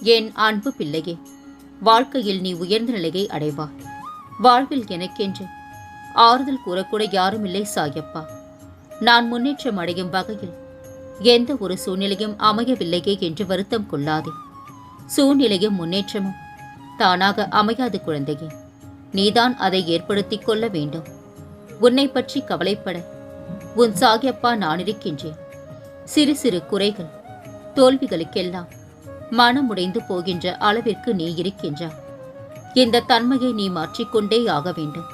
என் அன்பு பிள்ளையே வாழ்க்கையில் நீ உயர்ந்த நிலையை அடைவாய் வாழ்வில் எனக்கென்று ஆறுதல் கூறக்கூட யாரும் இல்லை சாயப்பா. நான் முன்னேற்றம் அடையும் வகையில் எந்த ஒரு சூழ்நிலையும் அமையவில்லையே என்று வருத்தம் கொள்ளாதே. சூழ்நிலையும் முன்னேற்றமும் தானாக அமையாது குழந்தையே. நீதான் அதை ஏற்படுத்திக் கொள்ள வேண்டும். உன்னை பற்றி கவலைப்பட உன் சாகியப்பா நான் இருக்கின்றேன். சிறு சிறு குறைகள் தோல்விகளுக்கெல்லாம் மனமுடைந்து போகின்ற அளவிற்கு நீ இருக்கின்றாய். இந்த தன்மையை நீ மாற்றிக்கொண்டே ஆக வேண்டும்.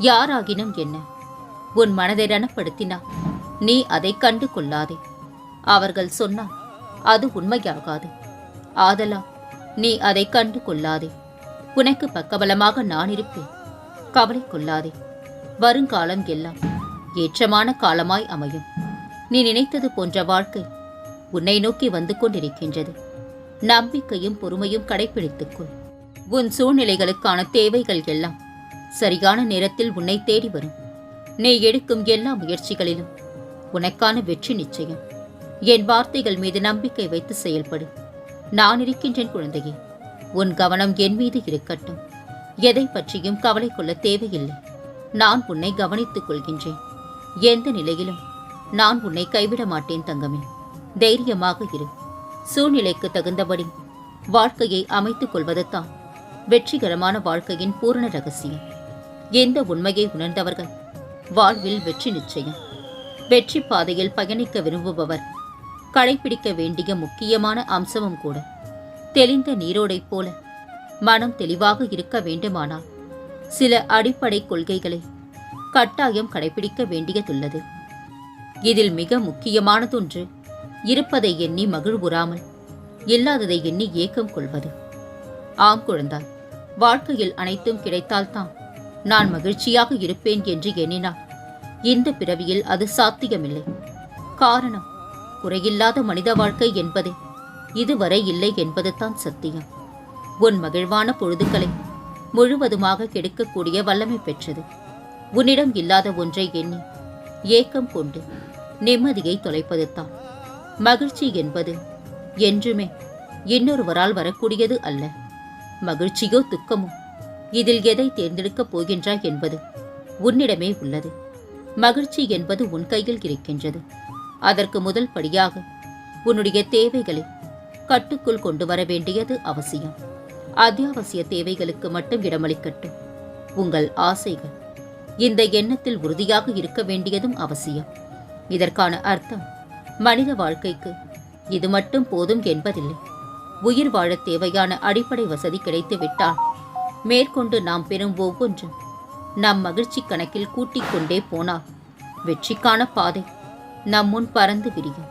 யாராகினும் என்ன? உன் மனதை ரணப்படுத்தினால் நீ அதை கண்டு கொள்ளாதே. அவர்கள் சொன்னால் அது உண்மையாகாது. ஆதலா நீ அதை கண்டு கொள்ளாதே. உனக்கு பக்கபலமாக நான் இருப்பேன். கவலை கொள்ளாதே. வருங்காலம் எல்லாம் ஏற்றமான காலமாய் அமையும். நீ நினைத்தது போன்ற வாழ்க்கை உன்னை நோக்கி வந்து கொண்டிருக்கின்றது. நம்பிக்கையும் பொறுமையும் கடைபிடித்துக்கொள் உன் சூழ்நிலைகளுக்கான தேவைகள் எல்லாம் சரியான நேரத்தில் உன்னை தேடி வரும். நீ எடுக்கும் எல்லா முயற்சிகளிலும் உனக்கான வெற்றி நிச்சயம். என் வார்த்தைகள் மீது நம்பிக்கை வைத்து செயல்படு. நான் இருக்கின்றேன் குழந்தையே. உன் கவனம் என் மீது இருக்கட்டும். எதை பற்றியும் கவலை கொள்ள தேவையில்லை. நான் உன்னை கவனித்துக் கொள்கின்றேன். எந்த நிலையிலும் நான் உன்னை கைவிட மாட்டேன் தங்கமே. தைரியமாக இரு. சூழ்நிலைக்கு தகுந்தபடி வாழ்க்கையை அமைத்துக் கொள்வதுதான் வெற்றிகரமான வாழ்க்கையின் பூரண ரகசியம். எந்த உண்மையை உணர்ந்தவர்கள் வாழ்வில் வெற்றி நிச்சயம். வெற்றி பாதையில் பயணிக்க விரும்புபவர் கடைபிடிக்க வேண்டிய முக்கியமான அம்சமும் கூட தெளிந்த நீரோடைப் போல மனம் தெளிவாக இருக்க வேண்டுமானால் சில அடிப்படை கொள்கைகளை கட்டாயம் கடைபிடிக்க வேண்டியதுள்ளது. இதில் மிக முக்கியமானதொன்று இருப்பதை எண்ணி மகிழ்வுறாமல் இல்லாததை எண்ணி ஏக்கம் கொள்வது. ஆம் குழந்தாய் வாழ்க்கையில் அனைத்தும் கிடைத்தால்தான் நான் மகிழ்ச்சியாக இருப்பேன் என்று எண்ணினான் இந்த பிறவியில் அது சாத்தியமில்லை. காரணம் குறையில்லாத மனித வாழ்க்கை என்பதே. இதுவரை இல்லை என்பதுதான் சத்தியம். உன் மகிழ்வான பொழுதுகளை முழுவதுமாக கெடுக்கக்கூடிய வல்லமை பெற்றது. உன்னிடம் இல்லாத ஒன்றை எண்ணி ஏக்கம் கொண்டு நிம்மதியை தொலைப்பதுதான். மகிழ்ச்சி என்பது என்றுமே இன்னொருவரால் வரக்கூடியது அல்ல. மகிழ்ச்சியோ துக்கமோ இதில் எதை தேர்ந்தெடுக்கப் போகின்றாய் என்பது உன்னிடமே உள்ளது. மகிழ்ச்சி என்பது உன் கையில் இருக்கின்றது. அதற்கு முதல் படியாக உன்னுடைய தேவைகளை கட்டுக்குள் கொண்டு வர வேண்டியது அவசியம். அத்தியாவசிய தேவைகளுக்கு மட்டும் இடமளிக்கட்டும் உங்கள் ஆசைகள் இந்த எண்ணத்தில் உறுதியாக இருக்க வேண்டியதும் அவசியம். இதற்கான அர்த்தம் மனித வாழ்க்கைக்கு. இது மட்டும் போதும் என்பதில்லை. உயிர் வாழத் தேவையான அடிப்படை வசதி கிடைத்துவிட்டால் மேற்கொண்டு நாம் பெறும் ஒவ்வொன்றும் நம் மகிழ்ச்சி கணக்கில் கூட்டிக் கொண்டே போனால் வெற்றிக்கான பாதை நம் முன் பறந்து விரியும்.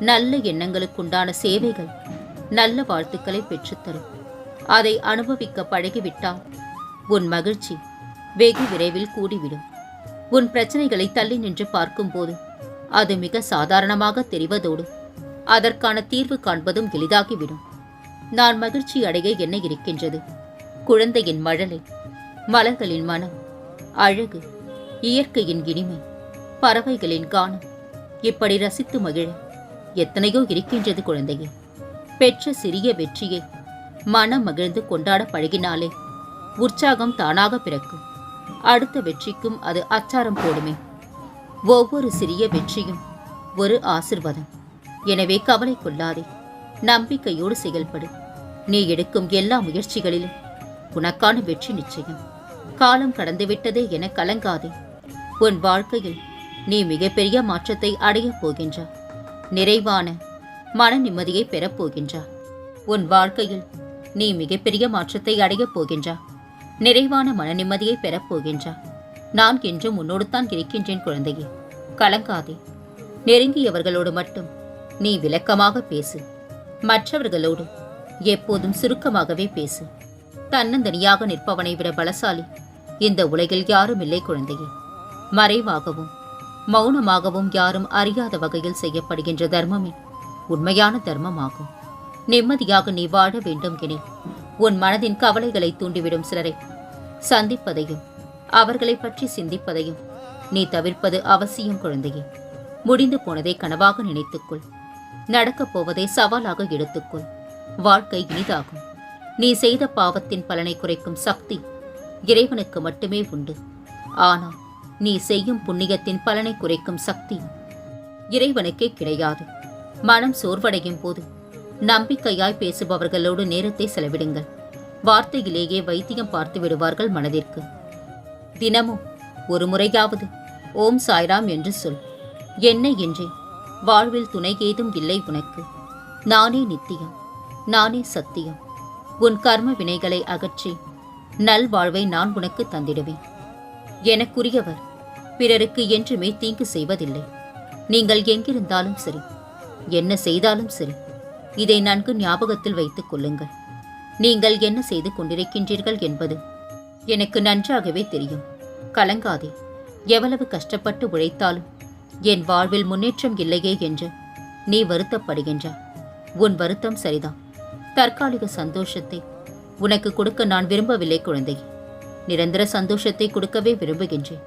நல்ல எண்ணங்களுக்குண்டான சேவைகள் நல்ல வாழ்த்துக்களை பெற்றுத்தரும். அதை அனுபவிக்க பழகிவிட்டால் உன் மகிழ்ச்சி வெகு விரைவில் கூடிவிடும். உன் பிரச்சனைகளை தள்ளி நின்று பார்க்கும்போது அது மிக சாதாரணமாக தெரிவதோடு அதற்கான தீர்வு காண்பதும் எளிதாகிவிடும். நான் மகிழ்ச்சி அடைய என்ன இருக்கின்றது? குழந்தையின் மழலை மலர்களின் மனம் அழகு இயற்கையின் இனிமை பறவைகளின் கானம் இப்படி ரசித்து மகிழ எத்தனையோ இருக்கின்றது குழந்தையே. பெற்ற சிறிய வெற்றியை மனம் மகிழ்ந்து கொண்டாட பழகினாலே உற்சாகம் தானாக பிறக்கும். அடுத்த வெற்றிக்கும் அது அச்சாரம் போடுமே. ஒவ்வொரு சிறிய வெற்றியும் ஒரு ஆசிர்வாதம். எனவே கவலை கொள்ளாதே. நம்பிக்கையோடு செயல்படு. நீ எடுக்கும் எல்லா முயற்சிகளிலும் உனக்கான வெற்றி நிச்சயம். காலம் கடந்துவிட்டதே என கலங்காதே. உன் வாழ்க்கையில் நீ மிகப்பெரிய மாற்றத்தை அடையப் போகின்றாய் நிறைவான மன நிம்மதியை பெறப்போகின்றாய் உன் வாழ்க்கையில் நீ மிகப்பெரிய மாற்றத்தை அடையப் போகின்றாய் நிறைவான மன நிம்மதியை பெறப்போகின்றாய் நான் என்றும் உன்னோடு தான் இருக்கின்றேன் குழந்தையே. கலங்காதே. நெருங்கியவர்களோடு மட்டும் நீ விளக்கமாக பேசு. மற்றவர்களோடு எப்போதும் சுருக்கமாகவே பேசு. தன்னந்தனியாக நிற்பவனை விட பலசாலி இந்த உலகில் யாரும் இல்லை குழந்தையே. மறைவாகவும் மௌனமாகவும் யாரும் அறியாத வகையில் செய்யப்படுகின்ற தர்மமே உண்மையான தர்மமாகும். நிம்மதியாக நீ வாழ வேண்டும் எனில் உன் மனதின் கவலைகளை தூண்டிவிடும் சிலரை சந்திப்பதையும் அவர்களை பற்றி சிந்திப்பதையும் நீ தவிர்ப்பது அவசியம் குழந்தையே. முடிந்து போனதை கனவாக நினைத்துக்கொள். நடக்கப் போவதை சவாலாக எடுத்துக்கொள். வாழ்க்கை இனிதாகும். நீ செய்த பாவத்தின் பலனை குறைக்கும் சக்தி இறைவனுக்கு மட்டுமே உண்டு. ஆனால் நீ செய்யும் புண்ணியத்தின் பலனை குறைக்கும் சக்தி இறைவனுக்கே கிடையாது. மனம் சோர்வடையும் போது நம்பிக்கையாய் பேசுபவர்களோடு நேரத்தை செலவிடுங்கள். வார்த்தையிலேயே வைத்தியம் பார்த்து விடுவார்கள் மனதிற்கு. தினமும் ஒரு முறையாவது ஓம் சாய்ராம் என்று சொல். என்ன என்றே வாழ்வில் துணை ஏதும் இல்லை உனக்கு. நானே நித்தியம் நானே சத்தியம். உன் கர்ம வினைகளை அகற்றி நல்வாழ்வை நான் உனக்கு தந்திடுவேன். எனக்குரியவர் பிறருக்கு என்றுமே தீங்கு செய்வதில்லை. நீங்கள் எங்கிருந்தாலும் சரி என்ன செய்தாலும் சரி இதை நன்கு ஞாபகத்தில் வைத்துக் கொள்ளுங்கள். நீங்கள் என்ன செய்து கொண்டிருக்கின்றீர்கள் என்பது எனக்கு நன்றாகவே தெரியும். கலங்காதே. எவ்வளவு கஷ்டப்பட்டு உழைத்தாலும் என் வாழ்வில் முன்னேற்றம் இல்லையே என்று நீ வருத்தப்படுகின்றாய். உன் வருத்தம் சரிதான். தற்காலிக சந்தோஷத்தை உனக்கு கொடுக்க நான் விரும்பவில்லை குழந்தை நிரந்தர சந்தோஷத்தை கொடுக்கவே விரும்புகின்றேன்.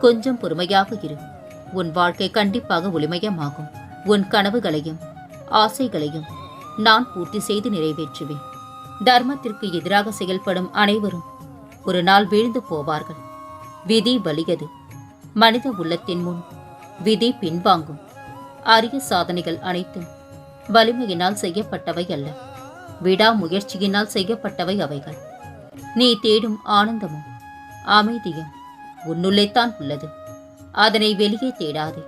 கொஞ்சம் பொறுமையாக இரு. உன் வாழ்க்கை கண்டிப்பாக ஒளிமயமாகும். உன் கனவுகளையும் ஆசைகளையும் நான் பூர்த்தி செய்து நிறைவேற்றுவேன். தர்மத்திற்கு எதிராக செயல்படும் அனைவரும் ஒரு நாள் வீழ்ந்து போவார்கள். விதி வலியது. மனித உள்ளத்தின் முன் விதி பின்வாங்கும். அரிய சாதனைகள் அனைத்தும் வலிமையினால் செய்யப்பட்டவை அல்ல. விடாமுயற்சியினால் செய்யப்பட்டவை அவைகள். நீ தேடும் ஆனந்தமும் அமைதியும் உன்னுள்ளேத்தான் உள்ளது. அதனை வெளியே தேடாதே.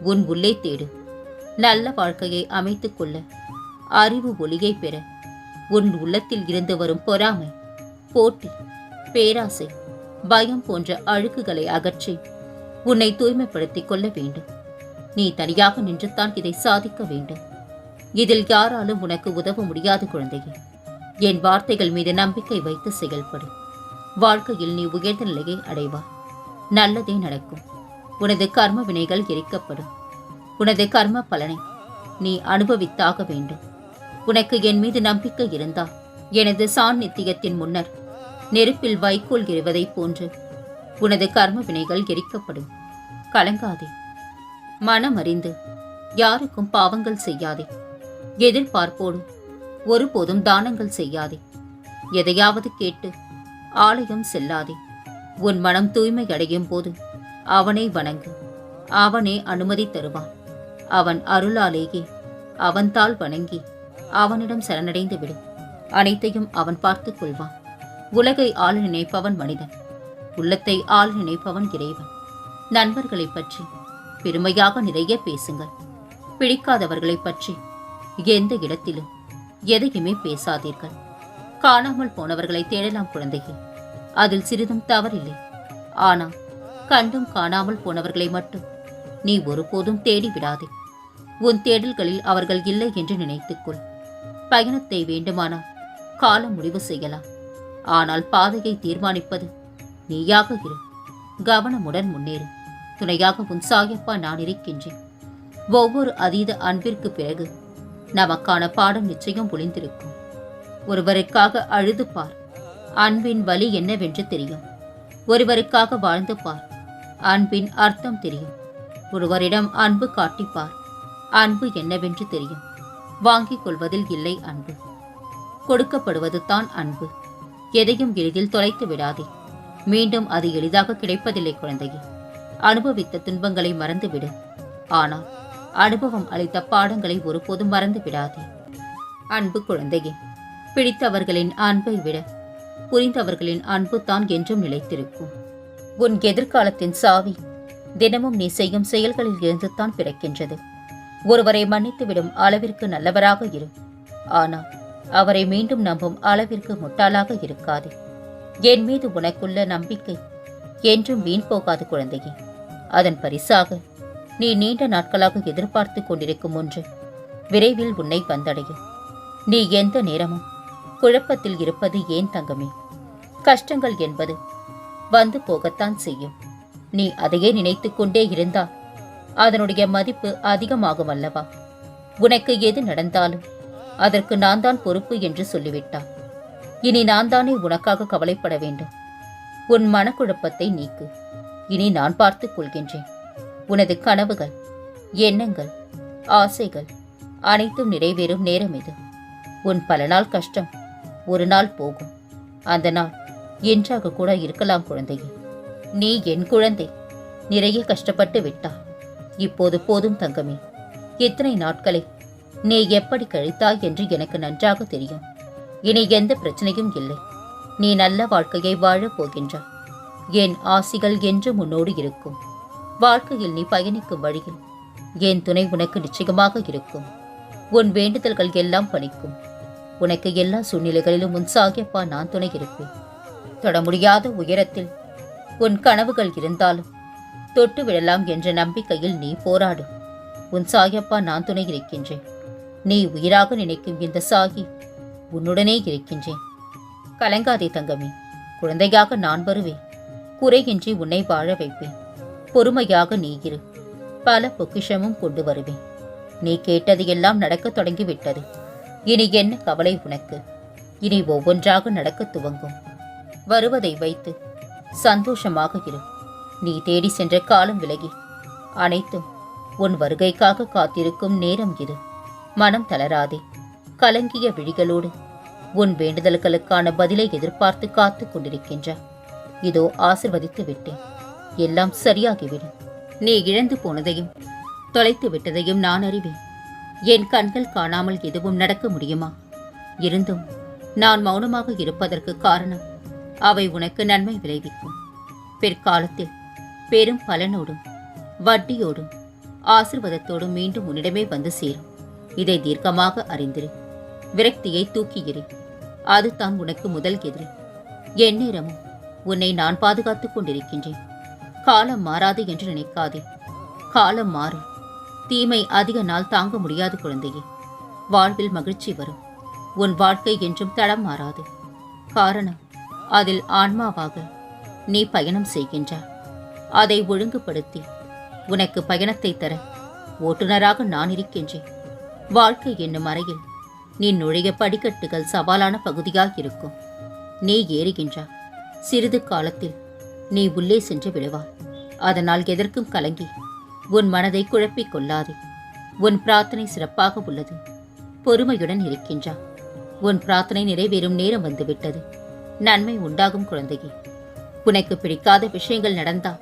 உன் உள்ளே தேடு. நல்ல வாழ்க்கையை அமைத்துக் கொள்ள அறிவு ஒளியை பெற உன் உள்ளத்தில் இருந்து வரும் பொறாமை போட்டி பேராசை பயம் போன்ற அழுக்குகளை அகற்றி உன்னை தூய்மைப்படுத்திக் கொள்ள வேண்டும். நீ தனியாக நின்றுத்தான் இதை சாதிக்க வேண்டும். இதில் யாராலும் உனக்கு உதவ முடியாது குழந்தையே. என் வார்த்தைகள் மீது நம்பிக்கை வைத்து செயல்படு. வாழ்க்கையில் நீ உயர்ந்த நிலையை அடைவா. நல்லதே நடக்கும். உனது கர்ம வினைகள் எரிக்கப்படும். உனது கர்ம பலனை நீ அனுபவித்தாக வேண்டும். உனக்கு என் மீது நம்பிக்கை இருந்தால் எனது சாநித்தியத்தின் முன்னர் நெருப்பில் வைக்கோல் எறிவதைப் போன்று. உனது கர்ம வினைகள் எரிக்கப்படும். கலங்காதே. மனமறிந்து யாருக்கும் பாவங்கள் செய்யாதே. எதிர்பார்ப்போடு ஒருபோதும் தானங்கள் செய்யாதே. எதையாவது கேட்டு ஆலயம் செல்லாதே. உன் மனம் தூய்மை அடையும் போது அவனை வணங்கு. அவனே அனுமதி தருவான். அவன் அருளாலேயே அவன்தாள் வணங்கி அவனிடம் சரணடைந்து விடும் அனைத்தையும் அவன் பார்த்துக் கொள்வான். உலகை ஆள் நினைப்பவன் மனிதன். உள்ளத்தை ஆள் நினைப்பவன் இறைவன். நண்பர்களைப் பற்றி பெருமையாக நிறைய பேசுங்கள். பிடிக்காதவர்களைப் பற்றி எந்த இடத்திலும் எதையுமே பேசாதீர்கள். காணாமல் போனவர்களை தேடலாம் குழந்தைகள் அதில் சிறிதும் தவறில்லை. ஆனால் கண்டும் காணாமல் போனவர்களை மட்டும் நீ ஒருபோதும் தேடி விடாதே. உன் தேடல்களில் அவர்கள் இல்லை என்று நினைத்துக்கொள். பயணத்தை வேண்டுமானால் காலம் முடிவு செய்யலாம். ஆனால் பாதையை தீர்மானிப்பது நீயாக இரு. கவனமுடன் முன்னேறு. துணையாக உன் சாயப்பா நான் இருக்கின்றேன். ஒவ்வொரு அதீத அன்பிற்கு பிறகு நமக்கான பாடம் நிச்சயம் ஒளிந்திருக்கும். ஒருவருக்காக அழுது பார். அன்பின் வலி என்னவென்று தெரியும். ஒருவருக்காக வாழ்ந்து பார். அன்பின் அர்த்தம் தெரியும். ஒருவரிடம் அன்பு காட்டிப்பார் அன்பு என்னவென்று தெரியும். வாங்கிக் கொள்வதில் இல்லை அன்பு. கொடுக்கப்படுவது தான் அன்பு. எதையும் எளிதில் தொலைத்து விடாதே. மீண்டும் அது எளிதாக கிடைப்பதில்லை குழந்தையே. அனுபவித்த துன்பங்களை மறந்துவிடு. ஆனால் அனுபவம் அளித்த பாடங்களை ஒருபோதும் மறந்து விடாதே. அன்பு குழந்தையே பிடித்தவர்களின் அன்பை விட புரிந்தவர்களின் அன்பு தான் என்றும் நிலைத்திருக்கும். உன் எதிர்காலத்தின் சாவி தினமும் நீ செய்யும் செயல்களில் இருந்துதான் பிறக்கின்றது. ஒருவரை மன்னித்துவிடும் அளவிற்கு நல்லவராக இரு. ஆனால் அவரை மீண்டும் நம்பும் அளவிற்கு முட்டாளாக இருக்காதே. என் மீது உனக்குள்ள நம்பிக்கை. என்றும் வீண் போகாது குழந்தையே. அதன் பரிசாக நீ நீண்ட நாட்களாக எதிர்பார்த்து கொண்டிருக்கும் ஒன்று விரைவில் உன்னை வந்தடையும் நீ எந்த நேரமும் குழப்பத்தில் இருப்பது ஏன் தங்கமே? கஷ்டங்கள் என்பது வந்து போகத்தான் செய்யும். நீ அதையே நினைத்துக் கொண்டே இருந்தால் அதனுடைய மதிப்பு அதிகமாகும் அல்லவா? உனக்கு எது நடந்தாலும் அதற்கு நான் தான் பொறுப்பு என்று சொல்லிவிட்டான். இனி நான் தானே உனக்காக கவலைப்பட வேண்டும். உன் மனக்குழப்பத்தை நீக்கு. இனி நான் பார்த்துக் கொள்கின்றேன். உனது கனவுகள் எண்ணங்கள் ஆசைகள் அனைத்தும் நிறைவேறும் நேரம் இது. உன் பல நாள் கஷ்டம் ஒரு நாள் போகும். அந்த நாள் என்றாக கூட இருக்கலாம் குழந்தையே. நீ என் குழந்தை. நிறைய கஷ்டப்பட்டு விட்டா இப்போது போதும் தங்கமே. இத்தனை நாட்களை நீ எப்படி கழித்தாய் என்று எனக்கு நன்றாக தெரியும். இனி எந்த பிரச்சனையும் இல்லை. நீ நல்ல வாழ்க்கையை வாழப் போகின்றாய். என் ஆசிகள் என்று முன்னோடு இருக்கும். வாழ்க்கையில் நீ பயணிக்கும் வழியில் என் துணை உனக்கு நிச்சயமாக இருக்கும். உன் வேண்டுதல்கள் எல்லாம் பணிக்கும். உனக்கு எல்லா சூழ்நிலைகளிலும் உன் சாகியப்பா நான் துணை இருப்பேன். தொட முடியாத உயரத்தில் உன் கனவுகள் இருந்தாலும் தொட்டு விடலாம் என்ற நம்பிக்கையில் நீ போராடு. உன் சாயப்பா நான் துணை இருக்கின்றேன். நீ உயிராக நினைக்கும் இந்த சாகி உன்னுடனே இருக்கின்றேன். கலங்காதே தங்கமே குழந்தையாக நான் வருவேன். குறையின்றி உன்னை வாழ வைப்பேன். பொறுமையாக நீ இரு. பல பொக்கிஷமும் கொண்டு வருவேன். நீ கேட்டது எல்லாம் நடக்கத் தொடங்கிவிட்டது. இனி என்ன கவலை உனக்கு? இனி ஒவ்வொன்றாக நடக்கத் துவங்கும். வருவதை வைத்து சந்தோஷமாக இரு. நீ தேடி சென்ற காலம் விலகி. அனைத்தும் உன் வருகைக்காக காத்திருக்கும் நேரம் இரு மனம் தளராதே. கலங்கிய விழிகளோடு உன் வேண்டுதல்களுக்கான பதிலை எதிர்பார்த்து காத்து கொண்டிருக்கின்றாய் இதோ ஆசிர்வதித்து விட்டேன். எல்லாம் சரியாகிவிடும். நீ இழந்து போனதையும் தொலைத்து விட்டதையும் நான் அறிவேன். என் கண்கள் காணாமல் எதுவும் நடக்க முடியுமா? இருந்தும் நான் மௌனமாக இருப்பதற்கு காரணம் அவை உனக்கு நன்மை விளைவிக்கும். பிற்காலத்தில் பெரும் பலனோடும் வட்டியோடும் ஆசிர்வாதத்தோடும் மீண்டும் உன்னிடமே வந்து சேரும். இதை தீர்க்கமாக அறிந்திரு. விரக்தியை தூக்கியிரு அதுதான் உனக்கு முதல் எதிரி. எந்நேரமும் உன்னை நான் பாதுகாத்துக் கொண்டிருக்கின்றேன். காலம் மாறாது என்று நினைக்காதே. காலம் மாறும் தீமை அதிக நாள் தாங்க முடியாது குழந்தையே. வாழ்வில் மகிழ்ச்சி வரும். உன் வாழ்க்கை என்றும் தடம் மாறாது. காரணம் அதில் ஆன்மாவாக நீ பயணம் செய்கின்றாய். அதை ஒழுங்குபடுத்தி உனக்கு பயணத்தை தர ஓட்டுநராக நான் இருக்கின்றேன். வாழ்க்கை என்னும் அறையில் நீ நுழைய படிக்கட்டுகள் சவாலான பகுதியாக இருக்கும். நீ ஏறுகின்றாய் சிறிது காலத்தில் நீ உள்ளே சென்று விடுவாய் அதனால் எதற்கும் கலங்கி உன் மனதை குழப்பிக் கொள்ளாதே. உன் பிரார்த்தனை சிறப்பாக உள்ளது. பொறுமையுடன் இருக்கின்றா. உன் பிரார்த்தனை நிறைவேறும் நேரம் வந்துவிட்டது. நன்மை உண்டாகும் குழந்தையே. உனக்கு பிடிக்காத விஷயங்கள் நடந்தா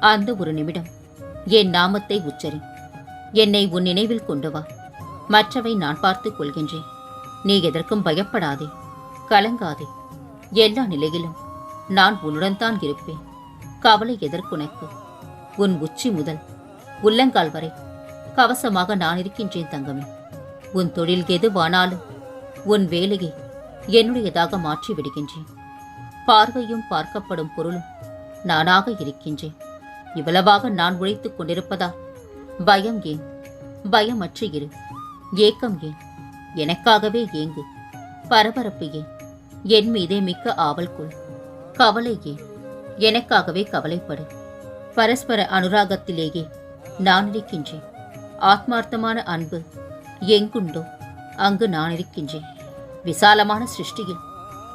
அந்த ஒரு நிமிடம் என் நாமத்தை உச்சரி. என்னை உன் நினைவில் கொண்டு வா. மற்றவை நான் பார்த்துக் கொள்கின்றேன். நீ எதற்கும் பயப்படாதே. கலங்காதே. எல்லா நிலையிலும் நான் உன்னுடன் தான் இருப்பேன். கவலை எதற்குனக்கு? உன் உச்சி முதல். உள்ளங்கால் வரை. கவசமாக நான் இருக்கின்றேன் தங்கமே. உன் தொழில் எதுவானாலும் உன் வேலையை என்னுடையதாக மாற்றி விடுகின்றேன். பார்வையும் பார்க்கப்படும் பொருளும் நானாக இருக்கின்றேன். இவ்வளவாக நான் உழைத்துக் கொண்டிருப்பதா பயம் ஏன்? பயமற்று இரு. ஏக்கம் ஏன்? எனக்காகவே ஏங்கு. பரபரப்பு ஏன்? என் மீதே மிக்க ஆவல் கொள். கவலை ஏன்? எனக்காகவே கவலைப்படு. பரஸ்பர அனுராகத்திலேயே நான் இருக்கின்றேன். ஆத்மார்த்தமான அன்பு எங்குண்டோ அங்கு நான் இருக்கின்றேன். விசாலமான சிருஷ்டியில்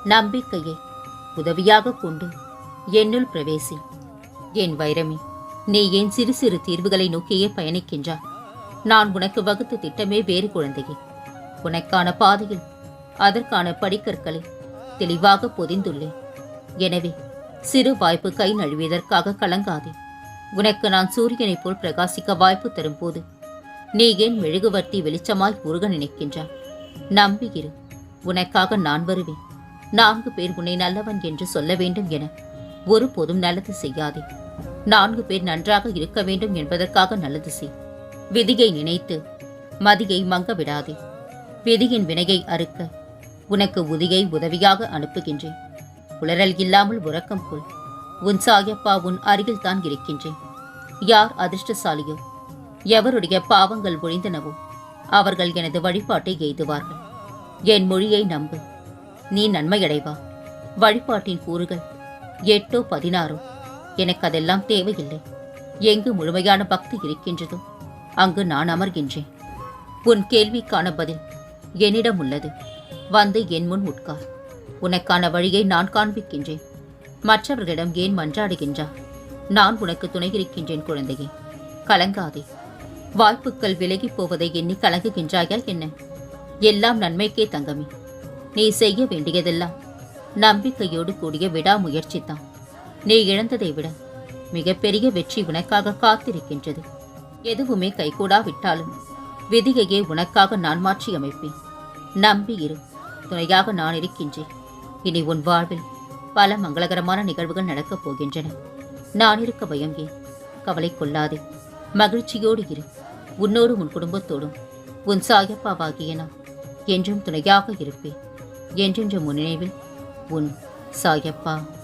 நம்பிக்கையை உதவியாக கொண்டு என்னுள் பிரவேசி. என் வைரமே நீ ஏன் சிறு சிறு தீர்வுகளை நோக்கியே பயணிக்கின்றா நான் உனக்கு வகுத்த திட்டமே வேறு குழந்தையே. உனக்கான பாதையில் அதற்கான படிக்கற்களை தெளிவாக பொதிந்துள்ளேன். எனவே சிறு வாய்ப்பு கை நழுவியதற்காக கலங்காதே. உனக்கு நான் சூரியனைப் போல் பிரகாசிக்க வாய்ப்பு தரும்போது நீ ஏன் மெழுகுவர்த்தி வெளிச்சமாய் உருக நினைக்கின்றாய்? நம்பியிரு உனக்காக நான் வருவேன். நான்கு பேர் உன்னை நல்லவன் என்று சொல்ல வேண்டும் என ஒருபோதும் நல்லது செய்யாதே. நான்கு பேர் நன்றாக இருக்க வேண்டும் என்பதற்காக நல்லது செய். விதியை நினைத்து மதியை மங்க விடாதே. விதியின் வினையை அறுக்க உனக்கு உதியை உதவியாக அனுப்புகின்றேன். உளறல் இல்லாமல் உறக்கம் கொள். உன் சாயப்பா உன் அருகில் தான் இருக்கின்றேன். யார் அதிர்ஷ்டசாலியோ எவருடைய பாவங்கள் ஒழிந்தனவோ அவர்கள் எனது வழிபாட்டை எய்துவார்கள். என் மொழியை நம்பு. நீ நன்மையடைவா. வழிபாட்டின் கூறுகள் எட்டோ பதினாறோ. எனக்கு அதெல்லாம் தேவையில்லை. எங்கு முழுமையான பக்தி இருக்கின்றதோ அங்கு நான் அமர்கின்றேன். உன் கேள்விக்கான பதில் என்னிடம் உள்ளது. வந்து என் முன் உட்கார். உனக்கான வழியை நான் காண்பிக்கின்றேன். மற்றவர்களிடம் ஏன் மன்றாடுகின்றா? நான் உனக்கு துணை இருக்கின்றேன் குழந்தையே. கலங்காதே. வாய்ப்புகள் விலகிப் போவதை எண்ணி கலங்குகின்றாயா என்ன? எல்லாம் நன்மைக்கே தங்கமே. நீ செய்ய வேண்டியதெல்லாம் நம்பிக்கையோடு கூடிய விடாமுயற்சிதான். நீ இழந்ததை விட மிகப்பெரிய வெற்றி உனக்காக காத்திருக்கின்றது. எதுவுமே கைகூடாவிட்டாலும் விதியையே உனக்காக நான் மாற்றி அமைப்பேன். நம்பி இரு. துணையாக நான் இருக்கின்றேன். இனி உன் வாழ்வில் பல மங்களகரமான நிகழ்வுகள் நடக்கப் போகின்றன. நான் இருக்க பயம் ஏன் கவலை கொள்ளாதே. மகிழ்ச்சியோடு இரு. உன்னோடு உன் குடும்பத்தோடும். உன் சாயப்பாவாகிய நான் என்றும் துணையாக இருப்பேன். என்றென்று முன் நினைவில் உன் சாயப்பா.